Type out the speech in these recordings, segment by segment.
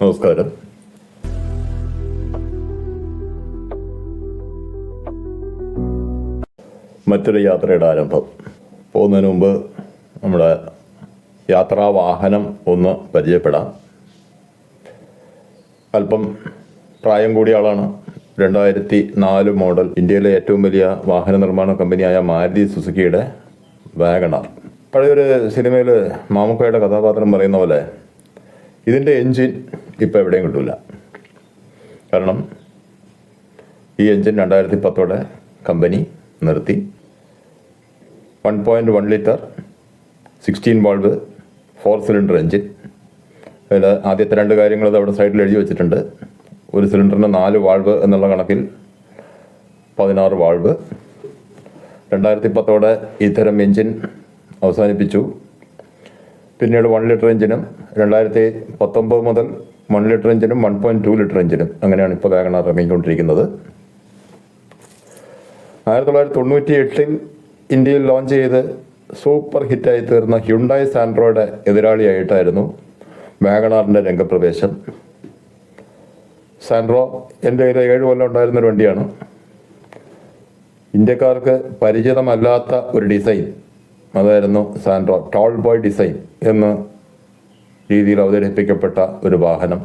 നമസ്കാരം. മറ്റൊരു യാത്രയുടെ ആരംഭം. പോകുന്നതിന് മുമ്പ് നമ്മുടെ യാത്രാ വാഹനം ഒന്ന് പരിചയപ്പെടാം. അല്പം പ്രായം കൂടിയ ആളാണ്. രണ്ടായിരത്തി നാല് മോഡൽ ഇന്ത്യയിലെ ഏറ്റവും വലിയ വാഹന നിർമ്മാണ കമ്പനിയായ മാരുതി സുസുക്കിയുടെ വാഗണാർ. പഴയൊരു സിനിമയിൽ മാമുക്കയുടെ കഥാപാത്രം പറയുന്ന പോലെ ഇതിന്റെ എൻജിൻ ഇപ്പോൾ എവിടെയും കിട്ടില്ല കാരണം ഈ എൻജിൻ രണ്ടായിരത്തി പത്തോടെ കമ്പനി നിർത്തി. One point one litre sixteen valve four cylinder engine. അതിൽ ആദ്യത്തെ രണ്ട് കാര്യങ്ങൾ അത് അവിടെ സൈഡിൽ എഴുതി വെച്ചിട്ടുണ്ട്. ഒരു സിലിണ്ടറിന് നാല് വാൾവ് എന്നുള്ള കണക്കിൽ പതിനാറ് വാൾവ്. രണ്ടായിരത്തി പത്തോടെ ഇത്തരം എൻജിൻ അവസാനിപ്പിച്ചു. പിന്നീട് വൺ ലിറ്റർ എഞ്ചിനും രണ്ടായിരത്തി പത്തൊമ്പത് മുതൽ വൺ ലിറ്റർ എഞ്ചിനും വൺ പോയിന്റ് ടു ലിറ്റർ എഞ്ചിനും അങ്ങനെയാണ് ഇപ്പോൾ വാഗണർ ഇറങ്ങിക്കൊണ്ടിരിക്കുന്നത്. ആയിരത്തി തൊള്ളായിരത്തി തൊണ്ണൂറ്റി എട്ടിൽ ഇന്ത്യയിൽ ലോഞ്ച് ചെയ്ത് സൂപ്പർ ഹിറ്റായി തീർന്ന ഹ്യുണ്ടായി സാൻഡ്രോയുടെ എതിരാളിയായിട്ടായിരുന്നു വാഗണാറിന്റെ രംഗപ്രവേശം. സാൻഡ്രോ എന്റെ കയ്യിൽ ഏഴ് കൊല്ലം ഉണ്ടായിരുന്നൊരു വണ്ടിയാണ്. ഇന്ത്യക്കാർക്ക് പരിചിതമല്ലാത്ത ഒരു ഡിസൈൻ അതായിരുന്നു സാൻഡ്രോ ടോൾ ബോയ് ഡിസൈൻ എന്ന രീതിയിൽ അവതരിപ്പിക്കപ്പെട്ട ഒരു വാഹനം.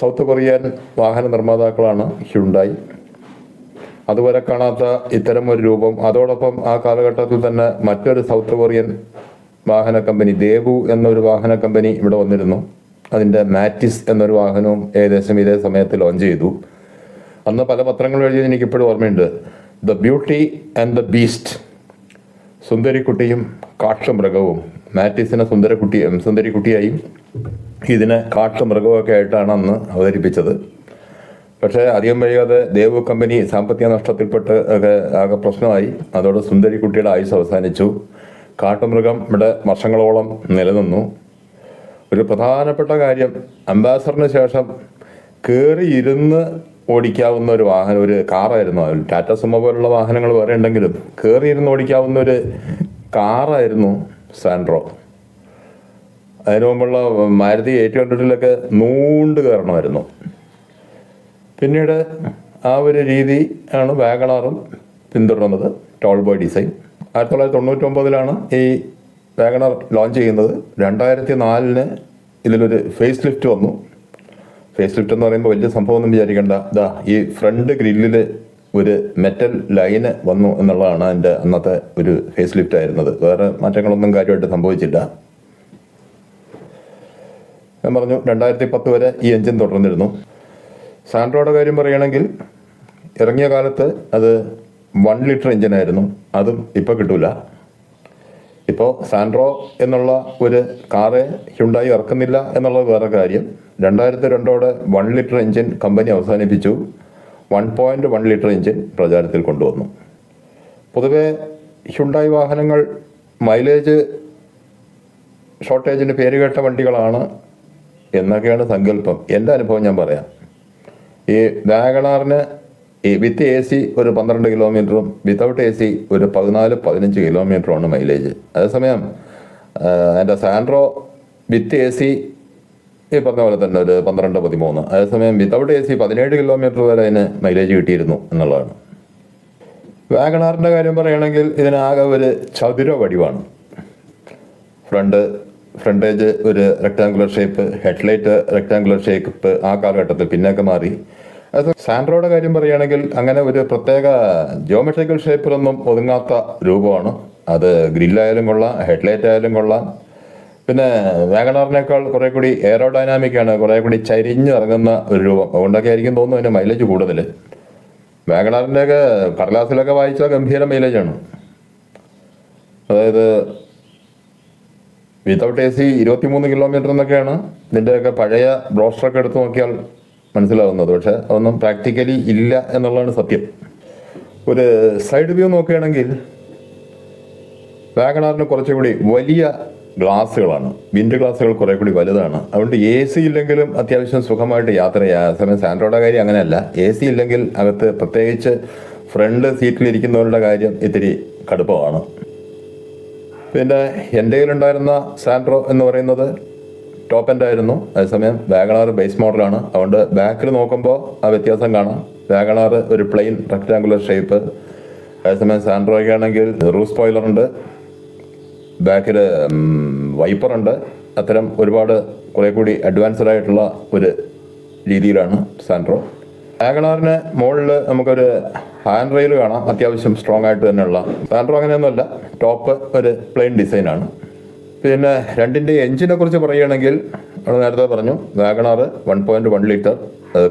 സൗത്ത് കൊറിയൻ വാഹന നിർമ്മാതാക്കളാണ് ഹ്യുണ്ടായി അതുവരെ കാണാത്ത ഇത്തരം ഒരു രൂപം. അതോടൊപ്പം ആ കാലഘട്ടത്തിൽ തന്നെ മറ്റൊരു സൗത്ത് കൊറിയൻ വാഹന കമ്പനി ദേവു എന്നൊരു വാഹന കമ്പനി ഇവിടെ വന്നിരുന്നു. അതിന്റെ മാറ്റിസ് എന്നൊരു വാഹനവും ഏകദേശം ഇതേ സമയത്ത് ലോഞ്ച് ചെയ്തു. അന്ന് പല പത്രങ്ങൾ എഴുതിയത് എനിക്കിപ്പോഴും ഓർമ്മയുണ്ട്. The beauty and the beast സുന്ദരിക്കുട്ടിയും കാട്ടുമൃഗവും. മാറ്റിസിനെ സുന്ദരക്കുട്ടി സുന്ദരിക്കുട്ടിയായും. ഇതിനെ കാട്ടുമൃഗമൊക്കെ ആയിട്ടാണ് അന്ന് അവതരിപ്പിച്ചത്. പക്ഷേ അധികം വൈകാതെ ദേവു കമ്പനി സാമ്പത്തിക നഷ്ടത്തിൽപ്പെട്ട് ഒക്കെ ആകെ പ്രശ്നമായി. അതോടെ സുന്ദരിക്കുട്ടിയുടെ ആയുസ് അവസാനിച്ചു. കാട്ടുമൃഗം ഇവിടെ വർഷങ്ങളോളം നിലനിന്നു. ഒരു പ്രധാനപ്പെട്ട കാര്യം അംബാസഡറിന് ശേഷം കയറി ഇരുന്ന് ഓടിക്കാവുന്ന ഒരു വാഹനം ഒരു കാറായിരുന്നു. അതിൽ ടാറ്റ സുമോ പോലുള്ള വാഹനങ്ങൾ വേറെ ഉണ്ടെങ്കിലും കയറിയിരുന്ന് ഓടിക്കാവുന്ന ഒരു കാറായിരുന്നു സാൻഡ്രോ. അതിനു മുമ്പുള്ള മാരുതി എയ്റ്റ് ഹൺഡ്രഡിലൊക്കെ നൂണ്ട് കയറണമായിരുന്നു. പിന്നീട് ആ ഒരു രീതി ആണ് വാഗണാറും പിന്തുടർന്നത് ടോൾ ബോയ് ഡിസൈൻ. ആയിരത്തി തൊള്ളായിരത്തി തൊണ്ണൂറ്റൊമ്പതിലാണ് ഈ വാഗണർ ലോഞ്ച് ചെയ്യുന്നത്. രണ്ടായിരത്തി നാലിന് ഇതിലൊരു ഫേസ് ലിഫ്റ്റ് വന്നു. ഫേസ് ലിഫ്റ്റ് എന്ന് പറയുമ്പോൾ വലിയ സംഭവം ഒന്നും വിചാരിക്കേണ്ട. ഇതാ ഈ ഫ്രണ്ട് ഗ്രില്ലിൽ ഒരു മെറ്റൽ ലൈന് വന്നു എന്നുള്ളതാണ് അതിന്റെ അന്നത്തെ ഒരു ഫേസ് ലിഫ്റ്റ് ആയിരുന്നത്. വേറെ മാറ്റങ്ങളൊന്നും കാര്യമായിട്ട് സംഭവിച്ചില്ല. ഞാൻ പറഞ്ഞു രണ്ടായിരത്തി പത്ത് വരെ ഈ എഞ്ചിൻ തുടർന്നിരുന്നു. സാൻഡ്രോയുടെ കാര്യം പറയുകയാണെങ്കിൽ ഇറങ്ങിയ കാലത്ത് അത് വൺ ലിറ്റർ എഞ്ചിൻ ആയിരുന്നു. അതും ഇപ്പോൾ കിട്ടൂല. ഇപ്പോൾ സാൻഡ്രോ എന്നുള്ള ഒരു കാറ് ഹ്യുണ്ടായി ഇറക്കുന്നില്ല എന്നുള്ളത് വേറെ കാര്യം. രണ്ടായിരത്തി രണ്ടോടെ വൺ ലിറ്റർ എഞ്ചിൻ കമ്പനി അവസാനിപ്പിച്ചു. One point one litre engine പ്രചാരത്തിൽ കൊണ്ടുവന്നു. പൊതുവെ ഹ്യുണ്ടായി വാഹനങ്ങൾ മൈലേജ് ഷോർട്ടേജിന് പേരുകേട്ട വണ്ടികളാണ് എന്നൊക്കെയാണ് സങ്കല്പം. എന്റെ അനുഭവം ഞാൻ പറയാം. ഈ വാഗണാറിന് ഈ വിത്ത് എ സി ഒരു പന്ത്രണ്ട് കിലോമീറ്ററും വിത്തൗട്ട് എ സി ഒരു പതിനാല് പതിനഞ്ച് കിലോമീറ്ററുമാണ് മൈലേജ് അതേസമയം എന്റെ സാൻഡ്രോ വിത്ത് എ സി ഈ പറഞ്ഞ പോലെ തന്നെ ഒരു പന്ത്രണ്ട് പതിമൂന്ന്. അതേസമയം വിതൗട്ട് എ സി പതിനേഴ് കിലോമീറ്റർ വരെ അതിന് മൈലേജ് കിട്ടിയിരുന്നു എന്നുള്ളതാണ്. വാഗണാറിന്റെ കാര്യം പറയുകയാണെങ്കിൽ ഇതിനാകെ ഒരു ചതുര വടിവാണ്. ഫ്രണ്ട് ഫ്രണ്ടേജ് ഒരു rectangular shape headlight rectangular shape ആ കാലഘട്ടത്തിൽ പിന്നൊക്കെ മാറി. അത് സാൻഡ്രോയുടെ കാര്യം പറയുകയാണെങ്കിൽ അങ്ങനെ ഒരു പ്രത്യേക ജിയോമെട്രിക്കൽ ഷേപ്പിലൊന്നും ഒതുങ്ങാത്ത രൂപമാണ്. അത് ഗ്രില്ലായാലും കൊള്ളാം ഹെഡ്ലൈറ്റ് ആയാലും കൊള്ളാം. പിന്നെ വാഗണറിനേക്കാൾ കുറെ കൂടി എയറോ ഡൈനാമിക് ആണ് കുറെ കൂടി ചരിഞ്ഞ് ഇറങ്ങുന്ന ഒരു രൂപം. അതുകൊണ്ടൊക്കെ ആയിരിക്കും തോന്നുന്നു അതിന്റെ മൈലേജ് കൂടുതൽ. വാഗണാറിന്റെയൊക്കെ കടലാസിലൊക്കെ വായിച്ചാൽ ഗംഭീര ആണ്. അതായത് വിതൗട്ട് എ സി ഇരുപത്തിമൂന്ന് കിലോമീറ്റർ എന്നൊക്കെയാണ് ഇതിന്റെയൊക്കെ പഴയ ബ്രോസ്റ്ററൊക്കെ എടുത്തു നോക്കിയാൽ മനസ്സിലാവുന്നത്. പക്ഷെ അതൊന്നും പ്രാക്ടിക്കലി ഇല്ല എന്നുള്ളതാണ് സത്യം. ഒരു സൈഡ് വ്യൂ നോക്കുകയാണെങ്കിൽ വാഗണാറിന് കുറച്ചുകൂടി വലിയ ഗ്ലാസ്സുകളാണ്. വിൻഡ് ഗ്ലാസ്സുകൾ കുറേ കൂടി വലുതാണ്. അതുകൊണ്ട് എ സി ഇല്ലെങ്കിലും അത്യാവശ്യം സുഖമായിട്ട് യാത്ര ചെയ്യാം. സമയം സാൻഡ്രോയുടെ കാര്യം അങ്ങനെയല്ല. എ സി ഇല്ലെങ്കിൽ അകത്ത് പ്രത്യേകിച്ച് ഫ്രണ്ട് സീറ്റിലിരിക്കുന്നവരുടെ കാര്യം ഇത്തിരി കടുപ്പമാണ്. പിന്നെ എന്റെ കയ്യിലുണ്ടായിരുന്ന സാൻഡ്രോ എന്ന് പറയുന്നത് ടോപ്പ് എൻഡ് ആയിരുന്നു. അതേസമയം വാഗണാർ ബേസ് മോഡലാണ്. അതുകൊണ്ട് ബാക്കിൽ നോക്കുമ്പോൾ ആ വ്യത്യാസം കാണാം. വാഗണാർ ഒരു പ്ലെയിൻ റെക്റ്റാങ്കുലർ ഷേപ്പ്. അതേസമയം സാൻഡ്രോയ്ക്കാണെങ്കിൽ റൂഫ് സ്പോയിലർ ഉണ്ട് ബാക്കിൽ വൈപ്പറുണ്ട്. അത്തരം ഒരുപാട് കുറെ കൂടി അഡ്വാൻസ്ഡ് ആയിട്ടുള്ള ഒരു രീതിയിലാണ് സാൻട്രോ വാഗണാറിന് മുകളിൽ നമുക്കൊരു ഹാൻഡ് റെയിൽ കാണാം. അത്യാവശ്യം സ്ട്രോങ് ആയിട്ട് തന്നെയുള്ള. സാൻഡ്രോ അങ്ങനെയൊന്നുമല്ല. ടോപ്പ് ഒരു പ്ലെയിൻ ഡിസൈനാണ് പിന്നെ രണ്ടിന്റെ എഞ്ചിനെ കുറിച്ച് പറയുകയാണെങ്കിൽ നമ്മൾ നേരത്തെ പറഞ്ഞു Wagon R one point one litre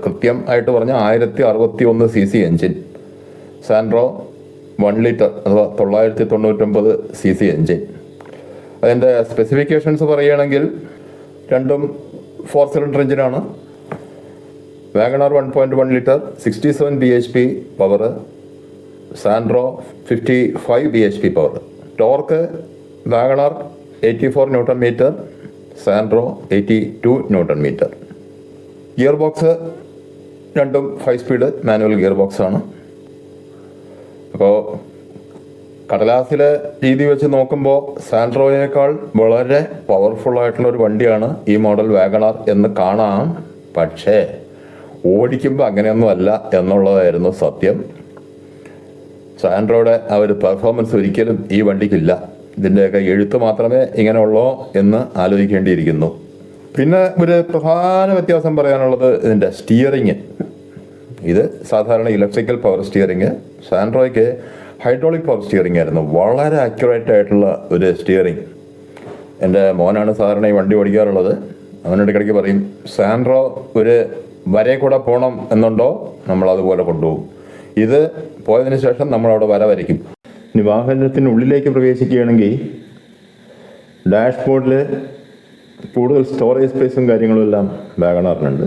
കൃത്യം ആയിട്ട് പറഞ്ഞാൽ ആയിരത്തി അറുപത്തി ഒന്ന് C C engine Santro one litre അഥവാ തൊള്ളായിരത്തി തൊണ്ണൂറ്റൊമ്പത് സി സി എഞ്ചിൻ അതിന്റെ സ്പെസിഫിക്കേഷൻസ് പറയുകയാണെങ്കിൽ രണ്ടും ഫോർ സിലിണ്ടർ എഞ്ചിനാണ് Wagon R one point one litre sixty seven B H P power Santro fifty five B H P power torque Wagon R eighty four newton metre Santro eighty two newton metre gear box രണ്ടും five speed manual gear ബോക്സാണ് അപ്പോൾ കടലാസിലെ രീതി വെച്ച് നോക്കുമ്പോൾ സാൻഡ്രോയേക്കാൾ വളരെ powerful ആയിട്ടുള്ള ഒരു വണ്ടിയാണ് ഈ മോഡൽ വാഗണാർ എന്ന് കാണാം. പക്ഷേ ഓടിക്കുമ്പോൾ അങ്ങനെയൊന്നും അല്ല എന്നുള്ളതായിരുന്നു സത്യം. സാൻഡ്രോയുടെ ആ ഒരു പെർഫോമൻസ് ഒരിക്കലും ഈ വണ്ടിക്കില്ല. ഇതിന്റെയൊക്കെ എഴുത്ത് മാത്രമേ ഇങ്ങനെയുള്ളോ എന്ന് ആലോചിക്കേണ്ടിയിരിക്കുന്നു. പിന്നെ ഒരു പ്രധാന വ്യത്യാസം പറയാനുള്ളത് ഇതിന്റെ സ്റ്റിയറിങ് ഇത് സാധാരണ ഇലക്ട്രിക്കൽ പവർ സ്റ്റിയറിങ് സാൻഡ്രോയ്ക്ക് ഹൈഡ്രോളിക് പവർ സ്റ്റിയറിംഗ് ആയിരുന്നു. വളരെ അക്യുറേറ്റ് ആയിട്ടുള്ള ഒരു സ്റ്റിയറിംഗ് എന്റെ മോനാണ് സാധാരണ ഈ വണ്ടി ഓടിക്കാറുള്ളത്. അവനോട് ഇടയ്ക്കിടയ്ക്ക് പറയും സാൻഡ്രോ ഒരു വരെ കൂടെ പോകണം എന്നുണ്ടോ? നമ്മൾ അതുപോലെ കൊണ്ടുപോകും. ഇത് പോയതിന് ശേഷം നമ്മൾ അവിടെ വര വരയ്ക്കും. ഇനി വാഹനത്തിനുള്ളിലേക്ക് പ്രവേശിക്കുകയാണെങ്കിൽ ഡാഷ്ബോർഡിൽ കൂടുതൽ സ്റ്റോറേജ് സ്പേസും കാര്യങ്ങളും എല്ലാം വാഗണാറിനുണ്ട്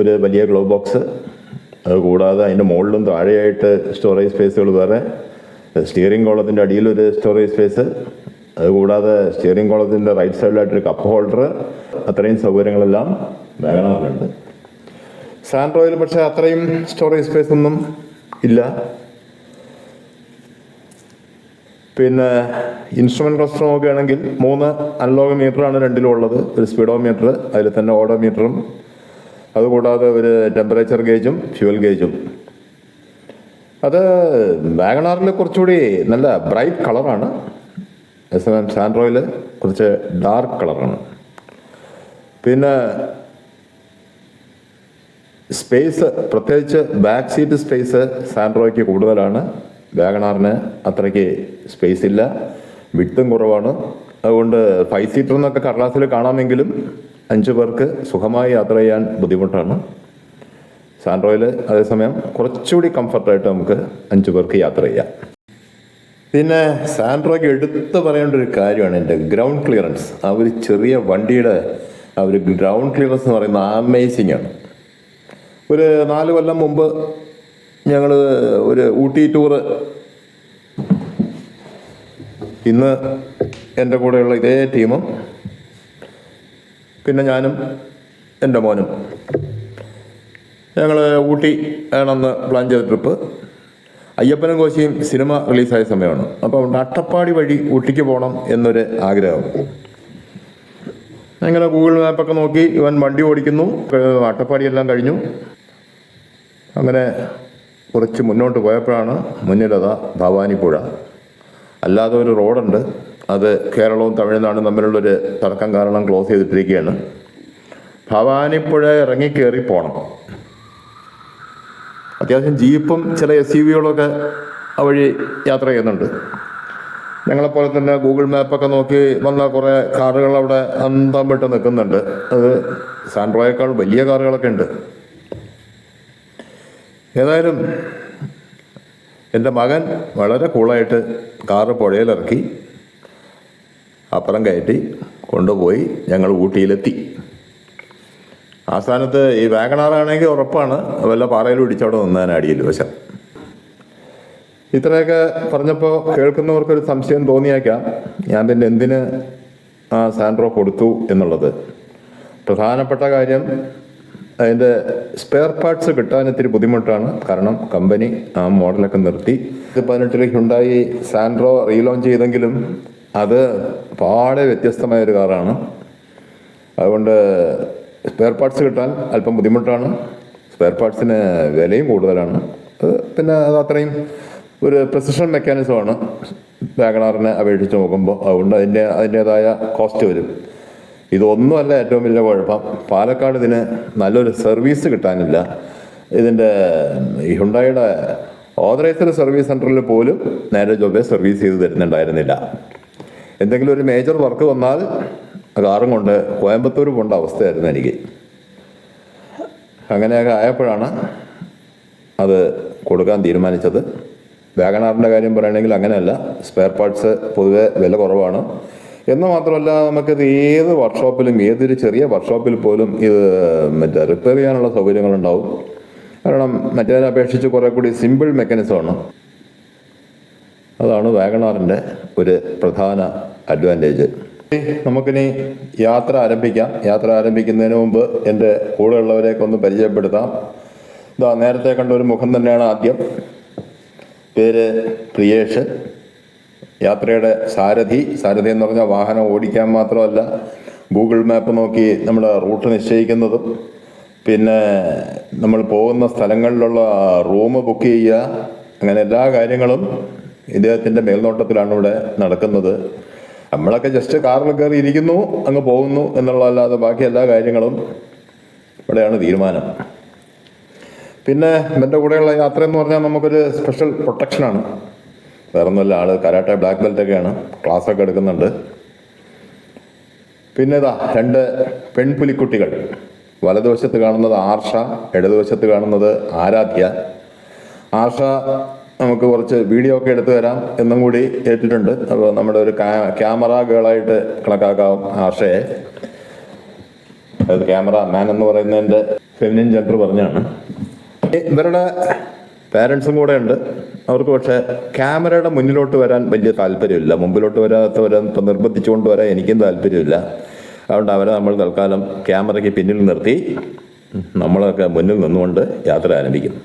ഒരു വലിയ ഗ്ലോ ബോക്സ് അത് കൂടാതെ അതിന്റെ മുകളിലും താഴെയായിട്ട് സ്റ്റോറേജ് സ്പേസുകൾ വേറെ. സ്റ്റിയറിംഗ് കോളത്തിന്റെ അടിയിലൊരു സ്റ്റോറേജ് സ്പേസ് അത് കൂടാതെ സ്റ്റിയറിംഗ് കോളത്തിന്റെ റൈറ്റ് സൈഡിലായിട്ടൊരു കപ്പ് ഹോൾഡർ അത്രയും സൗകര്യങ്ങളെല്ലാം വേഗനാറിലുണ്ട് സാൻഡ്രോയിൽ പക്ഷേ അത്രയും സ്റ്റോറേജ് സ്പേസ് ഒന്നും ഇല്ല. പിന്നെ ഇൻസ്ട്രുമെന്റ് ക്ലസ്റ്റർ നോക്കുകയാണെങ്കിൽ മൂന്ന് അനലോഗ് മീറ്ററാണ് രണ്ടിലും ഉള്ളത് ഒരു സ്പീഡോ മീറ്റർ അതിൽ തന്നെ ഓഡോ മീറ്ററും അതുകൂടാതെ ഒരു ടെമ്പറേച്ചർ ഗേജും ഫ്യൂൽ ഗേജും അത് വാഗണാറിൽ കുറച്ചുകൂടി നല്ല ബ്രൈറ്റ് കളറാണ് എസ് എം എം സാൻഡ്രോയിൽ കുറച്ച് ഡാർക്ക് കളറാണ് പിന്നെ സ്പേസ് പ്രത്യേകിച്ച് ബാക്ക് സീറ്റ് സ്പേസ് സാൻഡ്രോയ്ക്ക് കൂടുതലാണ്. വാഗണാറിന് അത്രയ്ക്ക് സ്പേസ് ഇല്ല. വിട്ടും കുറവാണ്. അതുകൊണ്ട് ഫൈവ് സീറ്റർ എന്നൊക്കെ കടലാസിൽ കാണാമെങ്കിലും അഞ്ച് പേർക്ക് സുഖമായി യാത്ര ചെയ്യാൻ ബുദ്ധിമുട്ടാണ്. സാൻഡ്രോയിൽ അതേസമയം കുറച്ചുകൂടി കംഫർട്ടായിട്ട് നമുക്ക് അഞ്ച് പേർക്ക് യാത്ര ചെയ്യാം. പിന്നെ സാൻഡ്രോയ്ക്ക് എടുത്തു പറയേണ്ട ഒരു കാര്യമാണ് എന്റെ ഗ്രൗണ്ട് ക്ലിയറൻസ്. ആ ഒരു ചെറിയ വണ്ടിയുടെ ആ ഒരു ഗ്രൗണ്ട് ക്ലിയറൻസ് എന്ന് പറയുന്നത് അമേസിംഗ് ആണ്. ഒരു നാല് കൊല്ലം മുമ്പ് ഞങ്ങൾ ഒരു ഊട്ടി ടൂറ് ഇന്ന് എന്റെ കൂടെയുള്ള ഇതേ ടീമും പിന്നെ ഞാനും എന്റെ മോനും. ഞങ്ങൾ ഊട്ടി ആണെന്ന് പ്ലാൻ ചെയ്ത ട്രിപ്പ് അയ്യപ്പനും കോശിയും സിനിമ റിലീസായ സമയമാണ്. അപ്പോൾ അട്ടപ്പാടി വഴി ഊട്ടിക്ക് പോകണം എന്നൊരു ആഗ്രഹം. അങ്ങനെ ഗൂഗിൾ മാപ്പൊക്കെ നോക്കി ഇവൻ വണ്ടി ഓടിക്കുന്നു. അട്ടപ്പാടിയെല്ലാം കഴിഞ്ഞു. അങ്ങനെ കുറച്ച് മുന്നോട്ട് പോയപ്പോഴാണ് മുന്നിലതാ ഭവാനിപ്പുഴ. അല്ലാതെ ഒരു റോഡുണ്ട് അത് കേരളവും തമിഴ്നാടും തമ്മിലുള്ളൊരു തർക്കം കാരണം ക്ലോസ് ചെയ്തിട്ടിരിക്കുകയാണ്. ഭവാനിപ്പുഴ ഇറങ്ങിക്കേറി പോകണം അത്യാവശ്യം ജീപ്പും ചില എസ് യു വികളൊക്കെ വഴി യാത്ര ചെയ്യുന്നുണ്ട്. ഞങ്ങളെപ്പോലെ തന്നെ ഗൂഗിൾ മാപ്പൊക്കെ നോക്കി വന്ന കുറേ കാറുകൾ അവിടെ അന്തം വിട്ട് നിൽക്കുന്നുണ്ട്. അത് സാൻഡ്രോയേക്കാൾ വലിയ കാറുകളൊക്കെ ഉണ്ട്. ഏതായാലും എന്റെ മകൻ വളരെ കൂളായിട്ട് കാറ് പുഴയിലിറക്കി. അപ്പുറം കയറ്റി കൊണ്ടുപോയി ഞങ്ങൾ ഊട്ടിയിലെത്തി. ആ സ്ഥാനത്ത് ഈ വാഗണാറാണെങ്കിൽ ഉറപ്പാണ്. വല്ല പാറയിൽ പിടിച്ചവിടെ നിന്നതിന് അടിയിൽ വശം. ഇത്രയൊക്കെ പറഞ്ഞപ്പോൾ കേൾക്കുന്നവർക്കൊരു സംശയം തോന്നിയേക്കാം. ഞാൻ പിന്നെ എന്തിന് സാൻഡ്രോ കൊടുത്തു എന്നുള്ളത്? പ്രധാനപ്പെട്ട കാര്യം അതിന്റെ സ്പെയർ പാർട്സ് കിട്ടാൻ ഇത്തിരി ബുദ്ധിമുട്ടാണ്. കാരണം കമ്പനി ആ മോഡലൊക്കെ നിർത്തി. ഇത് പതിനെട്ടിൽ ഹുണ്ടായി സാൻഡ്രോ റീലോഞ്ച് ചെയ്തെങ്കിലും അത് പാടെ വ്യത്യസ്തമായ ഒരു കാറാണ്. അതുകൊണ്ട് സ്പെയർ പാർട്സ് കിട്ടാൻ അല്പം ബുദ്ധിമുട്ടാണ്. സ്പെയർ പാർട്സിന് വിലയും കൂടുതലാണ്. അത് പിന്നെ അത് അത്രയും ഒരു പ്രിസിഷൻ മെക്കാനിസമാണ് വാഗണാറിനെ അപേക്ഷിച്ച് നോക്കുമ്പോൾ അതുകൊണ്ട് അതിന്റെ അതിന്റേതായ കോസ്റ്റ് വരും. ഇതൊന്നുമല്ല ഏറ്റവും വലിയ കുഴപ്പം. പാലക്കാട് ഇതിന് നല്ലൊരു സർവീസ് കിട്ടാനില്ല. ഇതിന്റെ ഹുണ്ടായുടെ ഓതറൈസ്ഡ് സർവീസ് സെന്ററിൽ പോലും നേരെ ജോബേ സർവീസ് ചെയ്ത് തരുന്നുണ്ടായിരുന്നില്ല. എന്തെങ്കിലും ഒരു മേജർ വർക്ക് വന്നാൽ കാറും കൊണ്ട് കോയമ്പത്തൂർ പോണ്ട അവസ്ഥയായിരുന്നു എനിക്ക്. അങ്ങനെയൊക്കെ ആയപ്പോഴാണ് അത് കൊടുക്കാൻ തീരുമാനിച്ചത്. വാഗണാറിന്റെ കാര്യം പറയുകയാണെങ്കിൽ അങ്ങനെയല്ല. സ്പെയർ പാർട്സ് പൊതുവെ വില കുറവാണ്. എന്ന് മാത്രമല്ല നമുക്കിത് ഏത് വർക്ക്ഷോപ്പിലും ഏതൊരു ചെറിയ വർക്ക്ഷോപ്പിൽ പോലും ഇത് മറ്റേ റിപ്പയർ ചെയ്യാനുള്ള സൗകര്യങ്ങളുണ്ടാവും. കാരണം മറ്റേതിനെ അപേക്ഷിച്ച് കുറേ കൂടി സിമ്പിൾ മെക്കാനിസമാണ് അതാണ് വാഗണാറിന്റെ ഒരു പ്രധാന അഡ്വാന്റേജ് നമുക്കിനി യാത്ര ആരംഭിക്കാം. യാത്ര ആരംഭിക്കുന്നതിന് മുമ്പ് എന്റെ കൂടെയുള്ളവരെയൊക്കെ ഒന്ന് പരിചയപ്പെടുത്താം. ഇതാ നേരത്തെ കണ്ട ഒരു മുഖം തന്നെയാണ് ആദ്യം. പേര് പ്രിയേഷ്. യാത്രയുടെ സാരഥി. സാരഥി എന്ന് പറഞ്ഞാൽ വാഹനം ഓടിക്കാൻ മാത്രമല്ല ഗൂഗിൾ മാപ്പ് നോക്കി നമ്മൾ റൂട്ട് നിശ്ചയിക്കുന്നതും പിന്നെ നമ്മൾ പോകുന്ന സ്ഥലങ്ങളിലുള്ള റൂം ബുക്ക് ചെയ്യുക അങ്ങനെ എല്ലാ കാര്യങ്ങളും ഇദ്ദേഹത്തിന്റെ മേൽനോട്ടത്തിലാണ് ഇവിടെ നടക്കുന്നത്. നമ്മളൊക്കെ ജസ്റ്റ് കാറിൽ കയറി ഇരിക്കുന്നു അങ്ങ് പോകുന്നു എന്നുള്ളതല്ലാതെ ബാക്കി എല്ലാ കാര്യങ്ങളും ഇവിടെയാണ് തീരുമാനം. പിന്നെ എന്റെ കൂടെയുള്ള യാത്ര എന്ന് പറഞ്ഞാൽ നമുക്കൊരു സ്പെഷ്യൽ പ്രൊട്ടക്ഷനാണ് വേറെ ഒന്നുമില്ല ആൾ കരാട്ടെ ബ്ലാക്ക് ബെൽറ്റ് ഒക്കെയാണ്. ക്ലാസ്സൊക്കെ എടുക്കുന്നുണ്ട്. പിന്നെ ഇതാ രണ്ട് പെൺപുലിക്കുട്ടികൾ. വലതുവശത്ത് കാണുന്നത് ആർഷ ഇടതുവശത്ത് കാണുന്നത് ആരാധ്യ. ആർഷ നമുക്ക് കുറച്ച് വീഡിയോ ഒക്കെ എടുത്തു തരാം എന്നും കൂടി ഏറ്റിട്ടുണ്ട്. അപ്പോൾ നമ്മുടെ ഒരു ക്യാമറ ഗേളായിട്ട് കണക്കാക്കാം ആർഷയെ അതായത് ക്യാമറ മാൻ എന്ന് പറയുന്നതിന്റെ ഫെമിനിൻ ജെൻഡർ പറഞ്ഞാണ്. ഇവരുടെ പാരൻസും കൂടെ ഉണ്ട്. അവർക്ക് പക്ഷേ ക്യാമറയുടെ മുന്നിലോട്ട് വരാൻ വലിയ താല്പര്യമില്ല. മുമ്പിലോട്ട് വരാത്തവരെ ഇപ്പം നിർബന്ധിച്ചുകൊണ്ട് വരാൻ എനിക്കും താല്പര്യമില്ല. അതുകൊണ്ട് അവരെ നമ്മൾ തൽക്കാലം ക്യാമറയ്ക്ക് പിന്നിൽ നിർത്തി. നമ്മളൊക്കെ മുന്നിൽ നിന്നുകൊണ്ട് യാത്ര ആരംഭിക്കുന്നു.